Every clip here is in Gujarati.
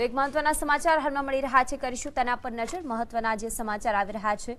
તો એક મહત્વના સમાચાર હાલમાં મળી રહ્યા છે. કરીશું તેના પર નજર. મહત્વના જે સમાચાર આવી રહ્યા છે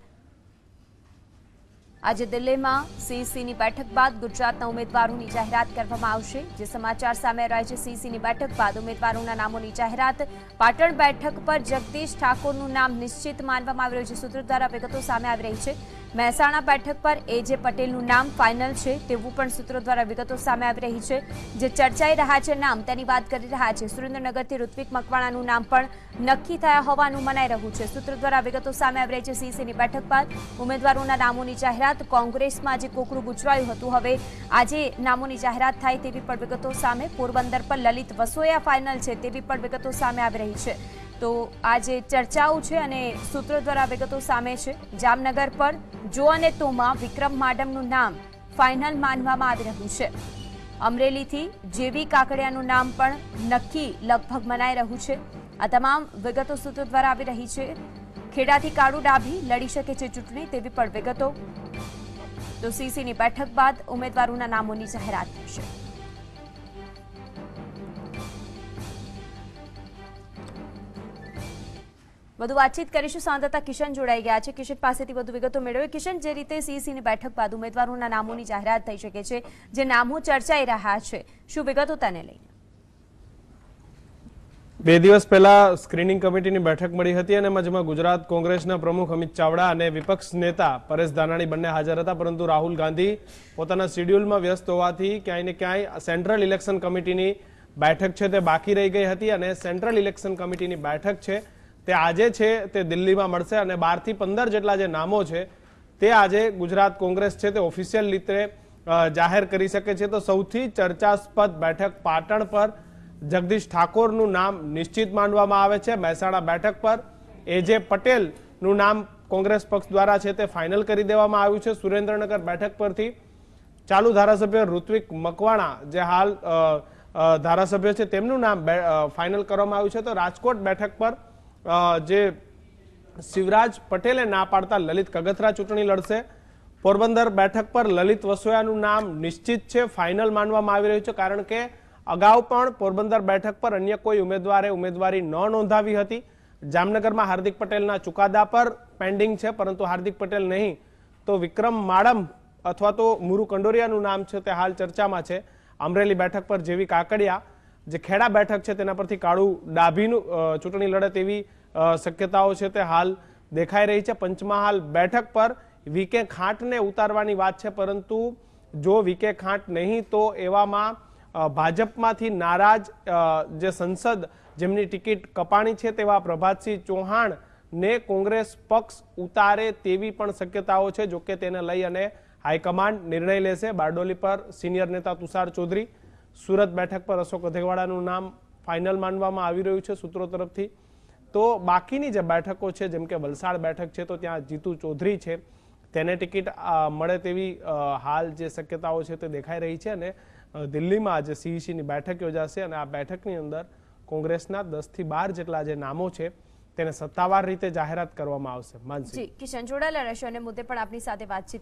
આજે દિલ્હીમાં સીસીની બેઠક બાદ ગુજરાતના ઉમેદવારોની જાહેરાત કરવામાં આવશે. જે સમાચાર સામે રહ્યા છે, સીસીની બેઠક બાદ ઉમેદવારોના નામોની જાહેરાત. પાટણ બેઠક પર જગદીશ ઠાકોરનું નામ નિશ્ચિત માનવામાં આવી રહ્યું છે. સૂત્રો દ્વારા વિગતો સામે આવી રહી છે. મહેસાણા બેઠક પર એજે પટેલનું નામ ફાઇનલ છે તેવું પણ સૂત્રો દ્વારા વિગતો સામે આવી રહી છે. જે ચર્ચાઈ રહ્યા છે નામ, તેની વાત કરી રહ્યા છે. સુરેન્દ્રનગરથી ઋત્વિક મકવાણાનું નામ પણ નક્કી થયા હોવાનું મનાઈ રહ્યું છે. સૂત્રો દ્વારા વિગતો સામે આવી રહી છે. સીસીની બેઠક બાદ ઉમેદવારોના નામોની જાહેરાત કોંગ્રેસમાં જે કોકરું ગુચવાયું હતું. હવે આજે નામોની જાહેરાત થાય તેવી પણ વિગતો સામે. પોરબંદર પર લલિત વસોયા ફાઇનલ છે તેવી પણ વિગતો સામે આવી રહી છે. તો આ જે ચર્ચાઓ છે અને સૂત્રો દ્વારા વિગતો સામે છે. જામનગર પર જો અને તોમાં વિક્રમ માડમનું નામ ફાઇનલ માનવામાં આવી રહ્યું છે. અમરેલીથી જેવી કાકડિયાનું નામ પણ નક્કી લગભગ મનાઈ રહ્યું છે. આ તમામ વિગતો સૂત્રો દ્વારા આવી રહી છે. ખેડાથી કાળુ ડાભી લડી શકે છે ચૂંટણી તેવી પણ વિગતો. તો સીસીની બેઠક બાદ ઉમેદવારોના નામોની જાહેરાત થશે. વધુ વાતચીત કરીશું. સાંતતા કિશન જોડાઈ ગયા છે. કિશન પાસેથી વધુ વિગતો મેળવે કિશન, જે રીતે સીસીની બેઠક બાદ ઉમેદવારોના નામોની જાહેરાત થઈ શકે છે, જે નામો ચર્ચાઈ રહ્યા છે, શું વિગતો તેને લઈને? બે દિવસ પહેલા સ્ક્રીનિંગ કમિટીની બેઠક મળી હતી અને જેમાં ગુજરાત કોંગ્રેસના પ્રમુખ અમિત ચાવડા અને વિપક્ષ નેતા પરેશ ધાનાણી બંને હાજર હતા, પરંતુ રાહુલ ગાંધી પોતાના શિડ્યુલમાં વ્યસ્ત હોવાથી ક્યાંય ને ક્યાંય સેન્ટ્રલ ઇલેક્શન કમિટીની બેઠક છે તે બાકી રહી ગઈ હતી અને સેન્ટ્રલ ઇલેક્શન કમિટીની બેઠક છે તે આજે છે તે દિલ્હીમાં મળશે અને બારથી પંદર જેટલા જે નામો છે તે આજે ગુજરાત કોંગ્રેસ છે તે ઓફિશિયલ રીતે જાહેર કરી શકે છે. તો સૌથી ચર્ચાસ્પદ બેઠક પાટણ પર જગદીશ ઠાકોરનું નામ નિશ્ચિત માનવામાં આવે છે. મહેસાણા બેઠક પર એજે પટેલનું નામ કોંગ્રેસ પક્ષ દ્વારા છે તે ફાઇનલ કરી દેવામાં આવ્યું છે. સુરેન્દ્રનગર બેઠક પરથી ચાલુ ધારાસભ્ય ઋત્વિક મકવાણા જે હાલ ધારાસભ્ય છે તેમનું નામ ફાઇનલ કરવામાં આવ્યું છે. તો રાજકોટ બેઠક પર જે શિવરાજ પટેલે ના પાડતા લલિત કગથરા ચૂંટણી લડશે. પોરબંદર બેઠક પર લલિત વસોયાનું નામ નિશ્ચિત છે. ફાઇનલ માનવામાં આવી રહ્યું છે કારણ કે અગાઉ પણ પોરબંદર બેઠક પર અન્ય કોઈ ઉમેદવારે ઉમેદવારી ન નોંધાવી હતી. જામનગરમાં હાર્દિક પટેલના ચુકાદા પર પેન્ડિંગ છે, પરંતુ હાર્દિક પટેલ નહીં. તો વિક્રમ માડમ અથવા તો મુરુ કંડોરિયાનું નામ છે તે હાલ ચર્ચામાં છે. અમરેલી બેઠક પર જેવી કાકડિયા, જે ખેડા બેઠક છે તેના પરથી કાળુ ડાભીનું ચૂંટણી લડત એવી શક્યતાઓ છે તે હાલ દેખાઈ રહી છે. પંચમહાલ બેઠક પર વીકે ખાંટને ઉતારવાની વાત છે, પરંતુ જો વીકે ખાંટ નહીં, તો એવામાં ભાજપમાંથી નારાજ જે સંસદ જેમની ટિકિટ કપાણી છે તેવા પ્રભાતસિંહ ચૌહાણ ને કોંગ્રેસ પક્ષ ઉતારે તેવી પણ શક્યતાઓ છે જોકે તેને લઈ અને હાઈકમાન્ડ નિર્ણય લેશે. બારડોલી પર સિનિયર નેતા તુષાર ચૌધરી સુરત બેઠક પર અશોક અધેવાડાનું નામ ફાઇનલ માનવામાં આવી રહ્યું છે સૂત્રો તરફથી. તો બાકીની જે બેઠકો છે, જેમ કે વલસાડ બેઠક છે, તો ત્યાં જીતુ ચૌધરી છે. તેને ટિકિટ મળે તેવી હાલ જે શક્યતાઓ છે તે દેખાઈ રહી છે અને દિલ્હીમાં આજે સીઈસીની બેઠક યોજાશે અને આ બેઠકની અંદર કોંગ્રેસના દસથી બાર જેટલા જે નામો છે તેને સત્તાવાર રીતે જાહેરાત કરવામાં આવશે. માનસી. કિશન જોડાયેલા રહેશે અને મુદ્દે પણ આપની સાથે વાતચીત